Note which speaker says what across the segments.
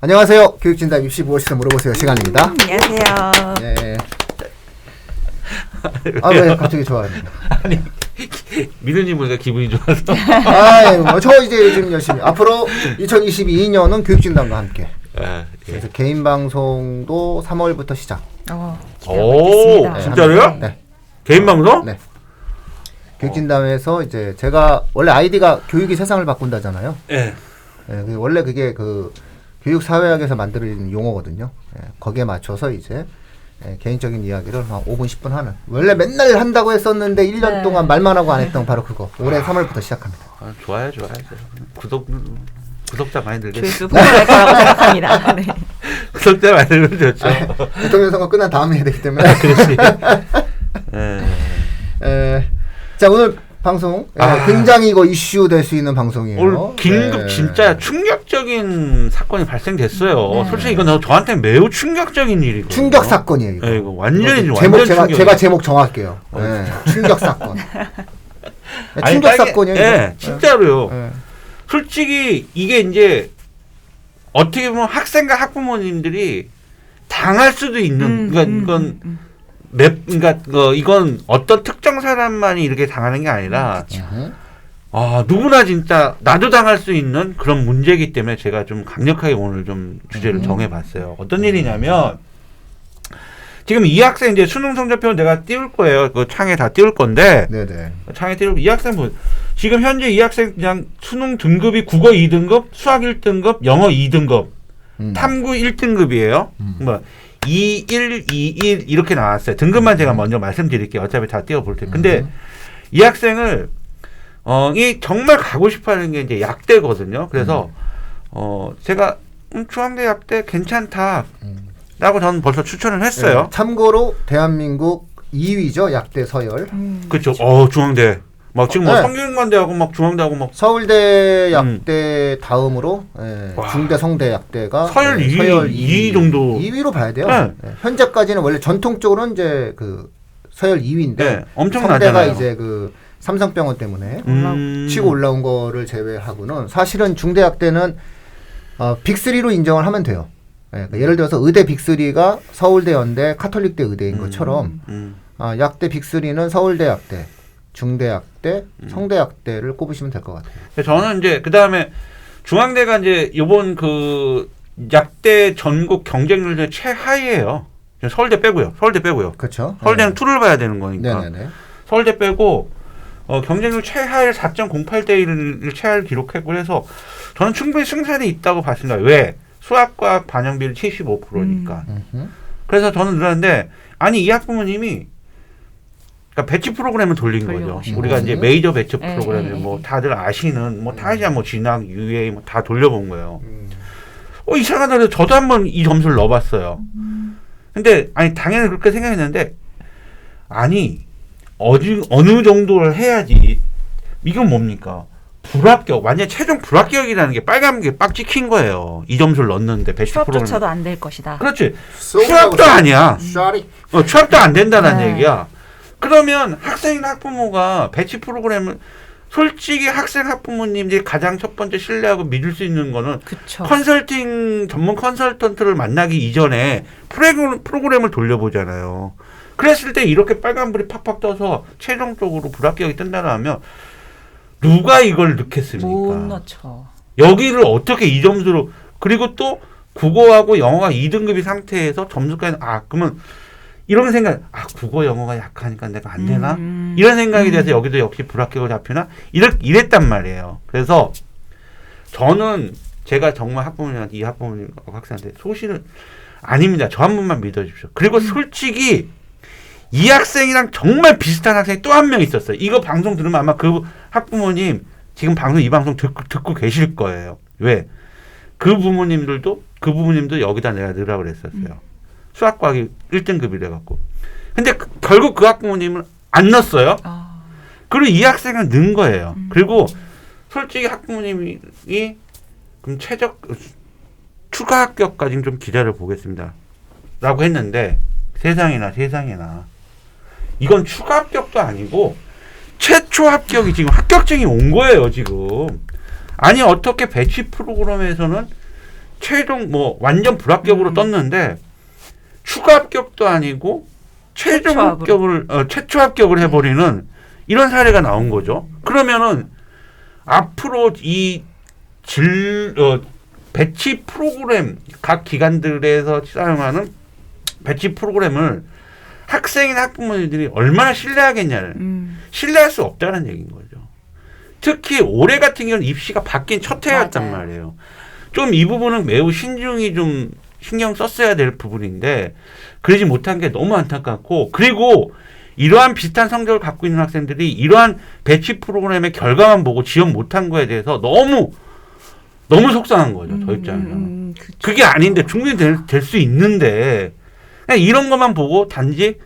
Speaker 1: 안녕하세요. 교육진담 입시 무엇이든 물어보세요 시간입니다.
Speaker 2: 안녕하세요.
Speaker 1: 예. 아왜 갑자기 좋아요?
Speaker 3: 아니 미르님 보니까 기분이 좋아서
Speaker 1: 아, 저 이제 요즘 열심히 앞으로 2022년은 교육진담과 함께
Speaker 3: 아, 예.
Speaker 1: 그래서 개인 방송도 3월부터 시작.
Speaker 2: 어,
Speaker 3: 오,
Speaker 2: 기대하겠습니다.
Speaker 3: 진짜로요?
Speaker 1: 네.
Speaker 3: 개인 방송?
Speaker 1: 네. 교육진담에서 이제 제가 원래 아이디가 교육이 세상을 바꾼다잖아요.
Speaker 3: 예.
Speaker 1: 예, 그 원래 그게 그 교육 사회학에서 만들어진 용어거든요. 예, 거기에 맞춰서 이제 예, 개인적인 이야기를 한 5분 10분 하는. 원래 맨날 한다고 했었는데 1년
Speaker 2: 네.
Speaker 1: 동안 말만 하고 안 했던 바로 그거. 올해 3월부터 시작합니다.
Speaker 3: 아, 좋아요, 좋아요. 구독 구독자 많이 늘겠.
Speaker 2: 교육도 폭발할 거라고 생각합니다. 네.
Speaker 3: 구독자 많이 늘면 좋죠.
Speaker 1: 대통령 선거 끝난 다음에 해야 되기 때문에.
Speaker 3: 그렇지. 예.
Speaker 1: 에, 자 오늘 방송 예,
Speaker 3: 아.
Speaker 1: 굉장히 이거 이슈 될 수 있는 방송이에요.
Speaker 3: 오늘 긴급
Speaker 1: 예.
Speaker 3: 진짜 충격적인 사건이 발생됐어요.
Speaker 2: 네.
Speaker 3: 솔직히 이건 저- 저한테 매우 충격적인 일이고.
Speaker 1: 충격 사건이에요. 이거.
Speaker 3: 예, 이거 완전히
Speaker 1: 이거
Speaker 3: 완전
Speaker 1: 제목 제가. 제가 제목 정할게요.
Speaker 3: 어.
Speaker 1: 예, 충격 사건. 예,
Speaker 3: 아니,
Speaker 1: 충격
Speaker 3: 딸기-
Speaker 1: 사건이에요.
Speaker 3: 예,
Speaker 1: 이거.
Speaker 3: 진짜로요.
Speaker 1: 예.
Speaker 3: 솔직히 이게 이제 어떻게 보면 학생과 학부모님들이 당할 수도 있는
Speaker 2: 음,
Speaker 3: 그러니까
Speaker 2: 음,
Speaker 3: 이건
Speaker 2: 음, 음.
Speaker 3: 맵 그러니까 어, 이건 어떤 특정 사람만이 이렇게 당하는 게 아니라
Speaker 1: 음.
Speaker 3: 아 누구나 진짜 나도 당할 수 있는 그런 문제이기 때문에 제가 좀 강력하게 오늘 좀 주제를
Speaker 1: 음.
Speaker 3: 정해봤어요. 어떤 일이냐면 지금 이 학생 이제 수능 성적표 내가 띄울 거예요. 그 창에 다 띄울 건데
Speaker 1: 네네.
Speaker 3: 창에 띄울 이 학생 보 지금 현재 이 학생 그냥 수능 등급이 국어 2등급, 수학 1등급, 영어 2등급,
Speaker 1: 음.
Speaker 3: 탐구 1등급이에요.
Speaker 1: 음.
Speaker 3: 뭐 2, 1, 2, 1 이렇게 나왔어요. 등급만 제가 먼저 말씀드릴게요. 어차피 다 띄워볼 테. 근데
Speaker 1: 음.
Speaker 3: 이 학생을 어, 이 정말 가고 싶어 하는 게 이제 약대거든요. 그래서 어, 제가 음, 중앙대 약대 괜찮다.
Speaker 1: 음.
Speaker 3: 라고 저는 벌써 추천을
Speaker 1: 예,
Speaker 3: 했어요.
Speaker 1: 참고로 대한민국 2위죠 약대 서열.
Speaker 2: 음.
Speaker 3: 그렇죠. 어, 중앙대. 막 지금 뭐
Speaker 1: 네.
Speaker 3: 성균관대하고 막 중앙대하고 막
Speaker 1: 서울대
Speaker 3: 음.
Speaker 1: 약대 다음으로 예,
Speaker 3: 와.
Speaker 1: 중대 성대 약대가
Speaker 3: 서열
Speaker 1: 예,
Speaker 3: 이-
Speaker 1: 서열
Speaker 3: 이 정도.
Speaker 1: 2위로 봐야 돼요.
Speaker 3: 네.
Speaker 1: 예, 현재까지는 원래 전통적으로는 이제 그 서열 2위인데
Speaker 3: 네, 엄청
Speaker 1: 성대가
Speaker 3: 나잖아요.
Speaker 1: 이제 그 삼성병원 때문에
Speaker 3: 음.
Speaker 1: 치고 올라온 거를 제외하고는 사실은 중대 약대는 어, 빅3로 인정을 하면 돼요. 예, 그러니까 예를 들어서 의대 빅3가 서울대, 연대, 카톨릭대 의대인
Speaker 3: 음.
Speaker 1: 것처럼
Speaker 3: 음.
Speaker 1: 아, 약대 빅3는 서울대 약대, 중대 약대,
Speaker 3: 음.
Speaker 1: 성대 약대를 꼽으시면 될 것 같아요.
Speaker 3: 그래서 저는 이제 그 다음에 중앙대가 이제 요번 그 약대 전국 경쟁률 중 최하위예요. 서울대 빼고요. 서울대 빼고요.
Speaker 1: 그렇죠?
Speaker 3: 서울대는 투를 봐야 되는 거니까.
Speaker 1: 네네네.
Speaker 3: 서울대 빼고 어, 경쟁률 최하위 4.08대 1을 최하를 기록했고 그래서 저는 충분히 승산이 있다고 봤습니다. 왜? 수학과학 반영비율 75%니까.
Speaker 1: 음흠.
Speaker 3: 그래서 저는 늘었는데 아니 이 학부모님이 그러니까 배치 프로그램을 돌린 거죠. 우리가
Speaker 1: 거지.
Speaker 3: 이제 메이저 배치
Speaker 2: 예,
Speaker 3: 프로그램을
Speaker 2: 예,
Speaker 3: 뭐
Speaker 2: 예.
Speaker 3: 다들 아시는 뭐 타이자 뭐 진학, UA 뭐 다 돌려본 거예요.
Speaker 1: 음.
Speaker 3: 어 이상하다 그래서 저도 한번 이 점수를 넣어봤어요. 근데 아니 당연히 그렇게 생각했는데 아니 어디 어느 정도를 해야지 이건 뭡니까? 불합격 완전 최종 불합격이라는 게 빨간 게빡 찍힌 거예요. 이 점수를 넣었는데 배치 프로그램.
Speaker 2: 수업조차도 안 될 것이다.
Speaker 3: 그렇지. 수학도 아니야.
Speaker 1: 쏘리.
Speaker 3: 어, 취업도 안 된다는
Speaker 2: 네.
Speaker 3: 얘기야. 그러면 학생이나 학부모가 배치 프로그램을 솔직히 학생 학부모님들이 가장 첫 번째 신뢰하고 믿을 수 있는 거는
Speaker 2: 그쵸.
Speaker 3: 컨설팅 전문 컨설턴트를 만나기 이전에 프로그램, 프로그램을 돌려보잖아요. 그랬을 때 이렇게 빨간불이 팍팍 떠서 최종적으로 불합격이 뜬다면 누가 이걸
Speaker 2: 못
Speaker 3: 넣겠습니까?
Speaker 2: 넣죠.
Speaker 3: 여기를 어떻게 이 점수로 그리고 또 국어하고 영어가 2등급이 상태에서 점수까지 아 그러면 이런 생각 아 국어 영어가 약하니까 내가 안 되나?
Speaker 2: 음.
Speaker 3: 이런 생각이
Speaker 2: 음.
Speaker 3: 돼서 여기도 역시 불합격을 잡히나? 이렇 이랬단 말이에요. 그래서 저는 제가 정말 학부모님한테 이 학부모님 학생한테 소신을 아닙니다. 저한 번만 믿어주십시오. 그리고 솔직히 이 학생이랑 정말 비슷한 학생이 또 한 명 있었어요. 이거 방송 들으면 아마 그 학부모님 지금 방송 이 방송 듣고, 듣고 계실 거예요. 왜? 그 부모님들도 그 부모님도 여기다 내가 넣으라 그랬었어요 수학과학이 1등급이래 갖고 근데 그- 결국 그 학부모님은 안 넣었어요
Speaker 2: 아,
Speaker 3: 그리고 이 학생은 는 거예요.
Speaker 2: 음.
Speaker 3: 그리고 솔직히 학부모님이 그럼 최적 추가 합격까지 좀 기다려 보겠습니다. 라고 했는데 세상에나 세상에나 이건 추가 합격도 아니고 최초 합격이 지금 합격증이 온 거예요 지금. 아니 어떻게 배치 프로그램에서는 최종 뭐 완전 불합격으로
Speaker 2: 음.
Speaker 3: 떴는데 추가 합격도 아니고 최종
Speaker 2: 최초.
Speaker 3: 합격을 어, 최초 합격을 해버리는 이런 사례가 나온 거죠. 그러면은 앞으로 이 질 어, 배치 프로그램 각 기관들에서 사용하는 배치 프로그램을 학생이나 학부모님들이 얼마나 신뢰하겠냐는
Speaker 2: 음.
Speaker 3: 신뢰할 수 없다는 얘기인 거죠. 특히 올해 같은 경우는 입시가 바뀐 첫 해였단. 말이에요. 좀 이 부분은 매우 신중히 좀 신경 썼어야 될 부분인데 그러지 못한 게 너무 안타깝고 그리고 이러한 비슷한 성적을 갖고 있는 학생들이 이러한 배치 프로그램의 결과만 보고 지원 못한 거에 대해서 너무 너무 속상한 거죠. 저 입장에서는.
Speaker 2: 음, 그쵸.
Speaker 3: 그게 아닌데 충분히 될 수 있는데 그냥 이런 것만 보고 단지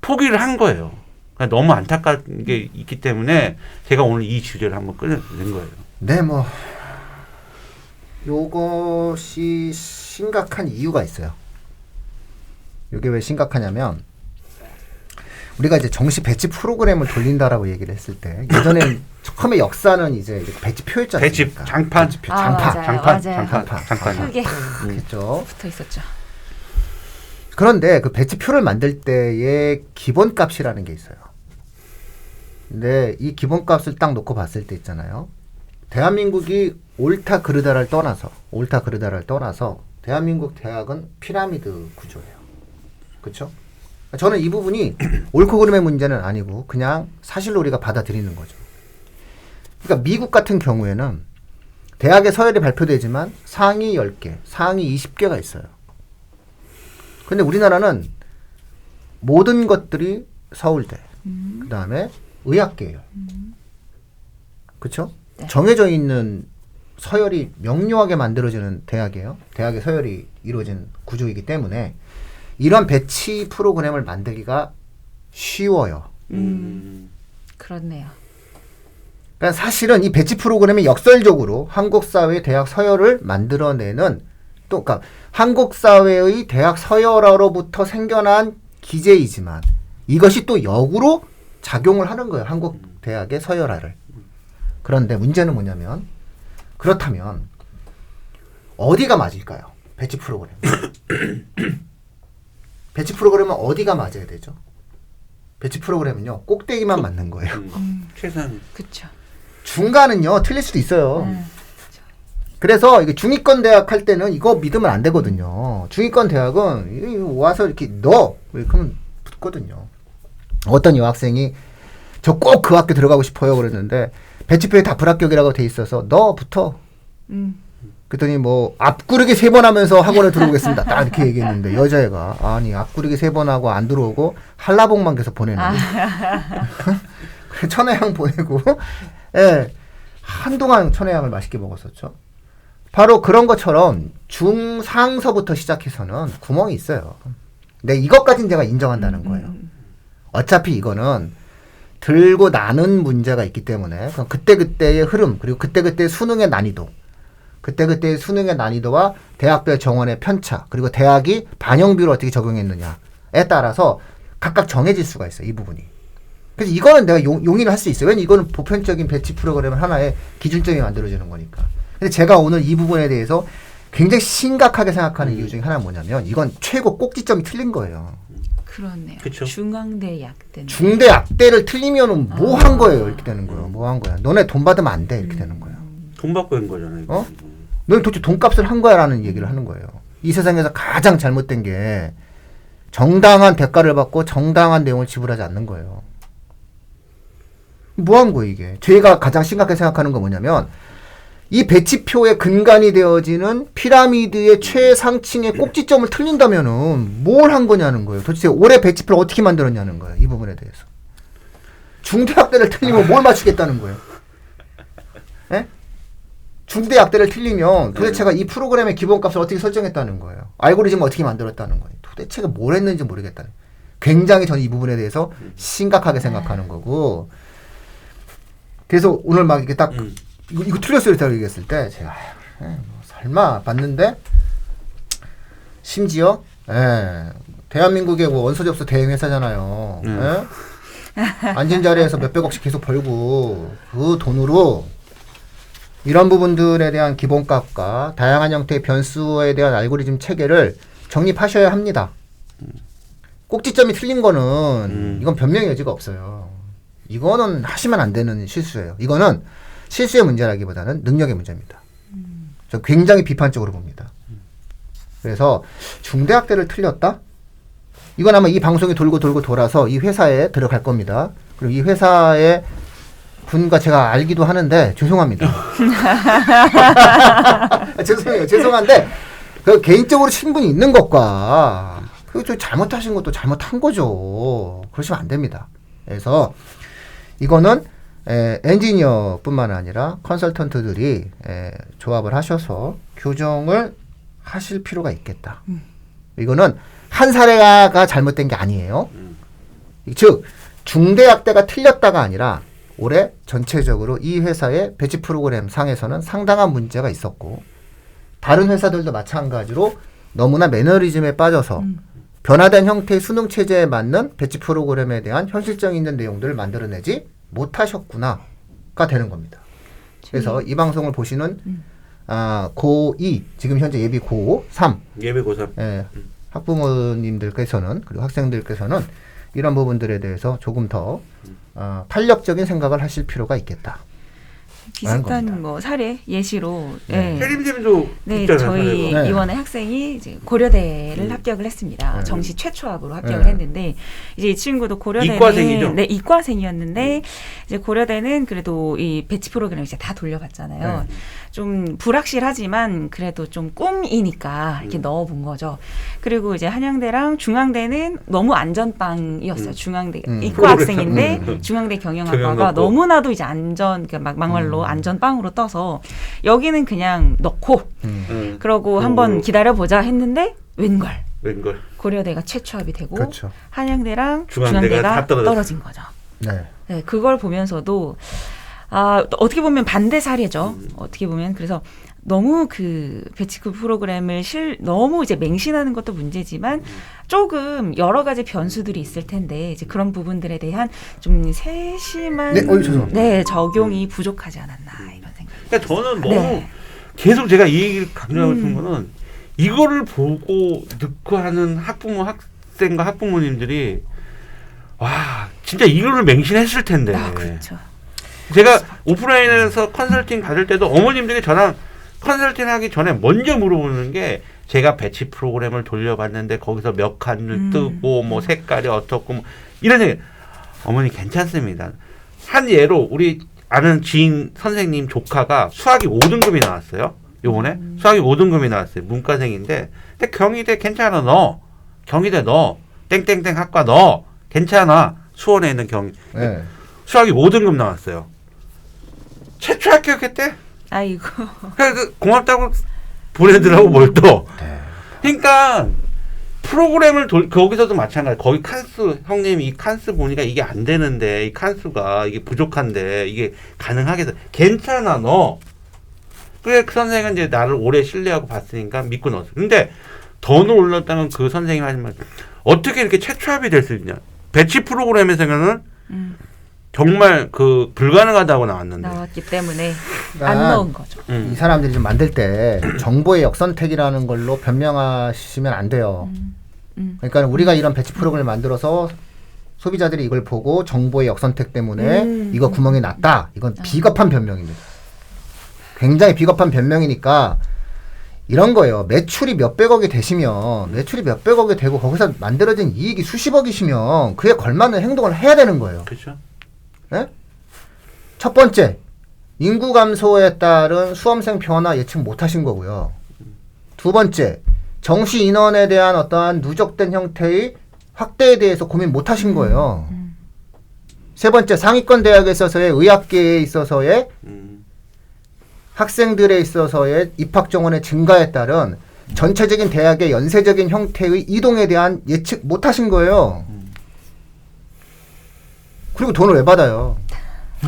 Speaker 3: 포기를 한 거예요. 그러니까 너무 안타까운 게 있기 때문에 제가 오늘 이 주제를 한번 끌어낸 거예요.
Speaker 1: 네, 뭐 요것이 심각한 이유가 있어요. 이게 왜 심각하냐면 우리가 이제 정시 배치 프로그램을 돌린다라고 얘기를 했을 때 예전에 처음에 역사는 이제 이렇게 배치 표였지
Speaker 3: 배치? 장판,
Speaker 1: 배치표,
Speaker 2: 아,
Speaker 1: 장판,
Speaker 2: 맞아요.
Speaker 3: 장판,
Speaker 2: 맞아요.
Speaker 3: 장판,
Speaker 1: 장판.
Speaker 3: 장판.
Speaker 2: 크게
Speaker 1: 그렇죠.
Speaker 2: 붙어 있었죠.
Speaker 1: 그런데 그 배치표를 만들 때의 기본값이라는 게 있어요. 근데 이 기본값을 딱 놓고 봤을 때 있잖아요. 대한민국이 옳다 그르다를 떠나서 옳다 그르다를 떠나서 대한민국 대학은 피라미드 구조예요. 그렇죠? 저는 이 부분이 옳고 그름의 문제는 아니고 그냥 사실로 우리가 받아들이는 거죠. 그러니까 미국 같은 경우에는 대학의 서열이 발표되지만 상위 10개, 상위 20개가 있어요. 근데 우리나라는 모든 것들이 서울대, 그 다음에 의학계열, 그렇죠?
Speaker 2: 네.
Speaker 1: 정해져 있는 서열이 명료하게 만들어지는 대학이에요. 대학의 서열이 이루어진 구조이기 때문에 이런 배치 프로그램을 만들기가 쉬워요.
Speaker 3: 음.
Speaker 2: 그렇네요.
Speaker 1: 그러니까 사실은 이 배치 프로그램이 역설적으로 한국 사회의 대학 서열을 만들어내는 또 그러니까 한국 사회의 대학 서열화로부터 생겨난 기제이지만 이것이 또 역으로 작용을 하는 거예요. 한국 대학의 서열화를. 그런데 문제는 뭐냐면 그렇다면 어디가 맞을까요? 배치 프로그램. 배치 프로그램은 어디가 맞아야 되죠? 배치 프로그램은요 꼭대기만 맞는 거예요.
Speaker 3: 음. 최상.
Speaker 2: 그쵸.
Speaker 1: 중간은요 틀릴 수도 있어요.
Speaker 2: 음.
Speaker 1: 그래서 이게 중위권 대학 할 때는 이거 믿으면 안 되거든요. 중위권 대학은 이- 와서 이렇게 넣어 이렇게 하면 붙거든요. 어떤 여학생이 저 꼭 그 학교 들어가고 싶어요 그랬는데 배치표에 다 불합격이라고 돼 있어서 너 붙어.
Speaker 2: 음.
Speaker 1: 그랬더니 뭐 앞구르기 세 번 하면서 학원에 들어오겠습니다. 딱 이렇게 얘기했는데 여자애가 아니 앞구르기 세 번 하고 안 들어오고 한라봉만 계속 보내는. 그래서 천혜향 보내고 예 한동안 천혜향을 맛있게 먹었었죠. 바로 그런 것처럼 중상서부터 시작해서는 구멍이 있어요. 근데 이것까지는 제가 인정한다는 거예요. 어차피 이거는 들고 나는 문제가 있기 때문에 그럼 그때그때의 흐름 그리고 그때그때 수능의 난이도 그때그때 수능의 난이도와 대학별 정원의 편차 그리고 대학이 반영비를 어떻게 적용했느냐에 따라서 각각 정해질 수가 있어요 이 부분이. 그래서 이거는 내가 용, 용인을 할 수 있어요. 왜냐면 이거는 보편적인 배치 프로그램 하나의 기준점이 만들어지는 거니까. 근데 제가 오늘 이 부분에 대해서 굉장히 심각하게 생각하는 이유 중에 하나는 뭐냐면 이건 최고 꼭지점이 틀린 거예요
Speaker 2: 그렇네요.
Speaker 3: 그쵸.
Speaker 2: 중앙대 약대.
Speaker 1: 중대 악대를 틀리면은 뭐한 거예요 이렇게 되는 거예요 뭐 한 거야 너네 돈 받으면 안 돼 이렇게 되는 거예요
Speaker 3: 돈 받고 한 거잖아요. 이거.
Speaker 1: 어? 너는 도대체 돈값을 한 거야라는 얘기를 하는 거예요 이 세상에서 가장 잘못된 게 정당한 대가를 받고 정당한 내용을 지불하지 않는 거예요 뭐 한 거예요 이게 제가 가장 심각하게 생각하는 건 뭐냐면 이 배치표의 근간이 되어지는 피라미드의 최상층의 꼭지점을 틀린다면은 뭘 한 거냐는 거예요. 도대체 올해 배치표를 어떻게 만들었냐는 거예요. 이 부분에 대해서. 중대학대를 틀리면 뭘 맞추겠다는 거예요. 예? 중대학대를 틀리면 도대체가 이 프로그램의 기본값을 어떻게 설정했다는 거예요. 알고리즘을 어떻게 만들었다는 거예요. 도대체가 뭘 했는지 모르겠다는. 굉장히 저는 이 부분에 대해서 심각하게 생각하는 거고. 그래서 오늘 막 이게 딱
Speaker 3: 음.
Speaker 1: 이거, 이거 틀렸어요 이렇게 얘기했을 때 제가 에이, 뭐 설마 봤는데 심지어 예, 대한민국의 뭐 원소 접수 대행 회사잖아요.
Speaker 3: 음.
Speaker 1: 예? 앉은 자리에서 몇백억씩 계속 벌고 그 돈으로 이런 부분들에 대한 기본값과 다양한 형태의 변수에 대한 알고리즘 체계를 정립하셔야 합니다. 꼭지점이 틀린 거는
Speaker 3: 음.
Speaker 1: 이건 변명의 여지가 없어요. 이거는 하시면 안 되는 실수예요. 이거는 실수의 문제라기보다는 능력의 문제입니다. 저 굉장히 비판적으로 봅니다. 그래서 중대학대를 틀렸다? 이건 아마 이 방송이 돌고 돌고 돌아서 이 회사에 들어갈 겁니다. 그리고 이 회사의 분과 제가 알기도 하는데 죄송합니다. 아, 죄송해요. 죄송한데 그 개인적으로 친분이 있는 것과 그저 잘못하신 것도 잘못한 거죠. 그러시면 안 됩니다. 그래서 이거는 에, 엔지니어뿐만 아니라 컨설턴트들이 에, 조합을 하셔서 교정을 하실 필요가 있겠다. 이거는 한 사례가 잘못된 게 아니에요. 즉 중대학대가 틀렸다가 아니라 올해 전체적으로 이 회사의 배치 프로그램 상에서는 상당한 문제가 있었고 다른 회사들도 마찬가지로 너무나 매너리즘에 빠져서 변화된 형태의 수능 체제에 맞는 배치 프로그램에 대한 현실성 있는 내용들을 만들어내지 못하셨구나가 되는 겁니다. 그래서 이 방송을 보시는 아, 고2 지금 현재 예비 고3
Speaker 3: 예비 고3.
Speaker 1: 예, 학부모님들께서는 그리고 학생들께서는 이런 부분들에 대해서 조금 더 어, 탄력적인 생각을 하실 필요가 있겠다.
Speaker 2: 비슷한 뭐 사례 예시로
Speaker 1: 네.
Speaker 2: 예.
Speaker 3: 혜림님도
Speaker 2: 네, 저희
Speaker 3: 사례가.
Speaker 1: 네.
Speaker 2: 이번에 학생이 이제 고려대를
Speaker 3: 음.
Speaker 2: 합격을 했습니다.
Speaker 1: 네.
Speaker 2: 정시 최초학으로 합격을
Speaker 1: 네.
Speaker 2: 했는데 이제 이 친구도 고려대는
Speaker 3: 이과생이죠?
Speaker 2: 네, 이과생이었는데 이제 고려대는 그래도 이 배치 프로그램 이제 다 돌려봤잖아요.
Speaker 1: 네.
Speaker 2: 좀 불확실하지만 그래도 좀 꿈이니까 이렇게
Speaker 3: 음.
Speaker 2: 넣어본 거죠. 그리고 이제 한양대랑 중앙대는 너무 안전빵이었어요.
Speaker 3: 음.
Speaker 2: 중앙대
Speaker 1: 음.
Speaker 2: 이과 학생인데
Speaker 3: 음.
Speaker 2: 중앙대 경영학과가
Speaker 3: 경영학과.
Speaker 2: 너무나도 이제 안전 그러니까 막 막말로
Speaker 1: 음.
Speaker 2: 안전빵으로 떠서 여기는 그냥 넣고
Speaker 1: 음.
Speaker 3: 응.
Speaker 2: 그러고
Speaker 3: 음.
Speaker 2: 한번 기다려 보자 했는데 웬걸
Speaker 3: 웬걸.
Speaker 2: 고려대가 최초합이 되고
Speaker 1: 그렇죠.
Speaker 2: 한양대랑
Speaker 3: 중앙대가
Speaker 2: 중앙대가. 떨어진 거죠.
Speaker 1: 네.
Speaker 2: 네, 그걸 보면서도 아, 또 어떻게 보면 반대 사례죠.
Speaker 3: 음.
Speaker 2: 어떻게 보면 그래서 너무 그 배치급 프로그램을 실 너무 이제 맹신하는 것도 문제지만 조금 여러 가지 변수들이 있을 텐데 이제 그런 부분들에 대한 좀 세심한
Speaker 1: 네, 어이, 죄송합니다.
Speaker 2: 네, 적용이 부족하지 않았나 이런 생각.
Speaker 3: 그러니까 저는 너무
Speaker 2: 네.
Speaker 3: 계속 제가 이 얘기를 강조하고
Speaker 2: 음.
Speaker 3: 싶은 거는 이거를 보고 듣고 하는 학부모 학생과 학부모님들이 와 진짜 이거를 맹신했을 텐데
Speaker 2: 아, 그렇죠.
Speaker 3: 제가 오프라인에서 컨설팅 받을 때도 어머님들이 저랑 컨설팅 하기 전에 먼저 물어보는 게 제가 배치 프로그램을 돌려봤는데 거기서 몇 칸을
Speaker 2: 음.
Speaker 3: 뜨고 뭐 색깔이 어떻고 뭐 이런 얘기 어머니 괜찮습니다. 한 예로 우리 아는 지인 선생님 조카가 수학이 5등급이 나왔어요. 요번에
Speaker 2: 음.
Speaker 3: 수학이 5등급이 나왔어요. 문과생인데 근데 경희대 괜찮아 너 경희대 너 땡땡땡 학과 너 괜찮아 수원에 있는 경
Speaker 1: 네.
Speaker 3: 수학이 5등급 나왔어요. 최초 합격했대.
Speaker 2: 아이고.
Speaker 3: 그래서 고맙다고 보내더라고 뭘 또.
Speaker 1: 네.
Speaker 3: 그러니까 프로그램을 돌 거기서도 마찬가지. 거기 칸수 형님이 이 칸수 보니까 이게 안 되는데 이 칸수가 이게 부족한데 이게 가능하겠어. 괜찮아 너. 그래 그 선생은 이제 나를 오래 신뢰하고 봤으니까 믿고 넣었어. 근데 더 놀랐다는 그 선생님 말 어떻게 이렇게 최초합이 될 수 있냐? 배치 프로그램에서는
Speaker 2: 음,
Speaker 3: 정말 그 불가능하다고 나왔는데.
Speaker 2: 나왔기 때문에 안
Speaker 1: 그러니까
Speaker 2: 넣은 거죠.
Speaker 3: 음.
Speaker 1: 이 사람들이 좀 만들 때 정보의 역선택이라는 걸로 변명하시면 안 돼요.
Speaker 2: 음, 음.
Speaker 1: 그러니까 우리가 이런 배치 프로그램을 만들어서 소비자들이 이걸 보고 정보의 역선택 때문에
Speaker 2: 음.
Speaker 1: 이거 구멍이 났다. 이건
Speaker 2: 아.
Speaker 1: 비겁한 변명입니다. 굉장히 비겁한 변명이니까 이런 거예요. 매출이 몇백억이 되시면 매출이 몇백억이 되고 거기서 만들어진 이익이 수십억이시면 그에 걸맞는 행동을 해야 되는 거예요.
Speaker 3: 그렇죠.
Speaker 1: 예? 첫 번째, 인구 감소에 따른 수험생 변화 예측 못 하신 거고요. 두 번째, 정시 인원에 대한 어떠한 누적된 형태의 확대에 대해서 고민 못 하신 거예요.
Speaker 2: 음.
Speaker 1: 세 번째, 상위권 대학에 있어서의 의학계에 있어서의
Speaker 3: 음.
Speaker 1: 학생들에 있어서의 입학 정원의 증가에 따른 전체적인 대학의 연쇄적인 형태의 이동에 대한 예측 못 하신 거예요. 그리고 돈을 왜 받아요?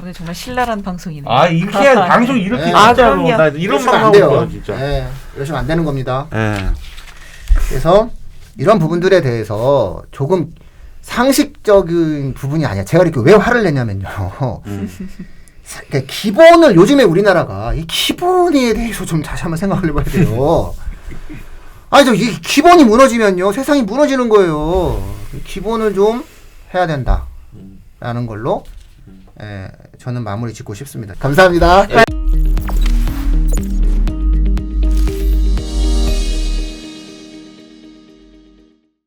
Speaker 2: 오늘 정말 신랄한 방송이네요.
Speaker 3: 아 이렇게 방송 이렇게
Speaker 1: 네.
Speaker 2: 아,
Speaker 3: 진짜로
Speaker 2: 그럼요.
Speaker 3: 나 이런
Speaker 1: 이러시면 안
Speaker 3: 방송
Speaker 1: 돼요.
Speaker 3: 싶어 진짜.
Speaker 1: 네, 이러시면 안 되는 겁니다.
Speaker 3: 예.
Speaker 1: 그래서 이런 부분들에 대해서 조금 상식적인 부분이 아니야. 제가 이렇게 왜 화를 내냐면요.
Speaker 3: 음.
Speaker 1: 사- 그러니까 기본을 요즘에 우리나라가 이 기본에 대해서 좀 다시 한번 생각을 해봐야 돼요. 아니 저 이 기본이 무너지면요 세상이 무너지는 거예요. 기본을 좀 해야 된다라는 걸로 예, 저는 마무리 짓고 싶습니다. 감사합니다.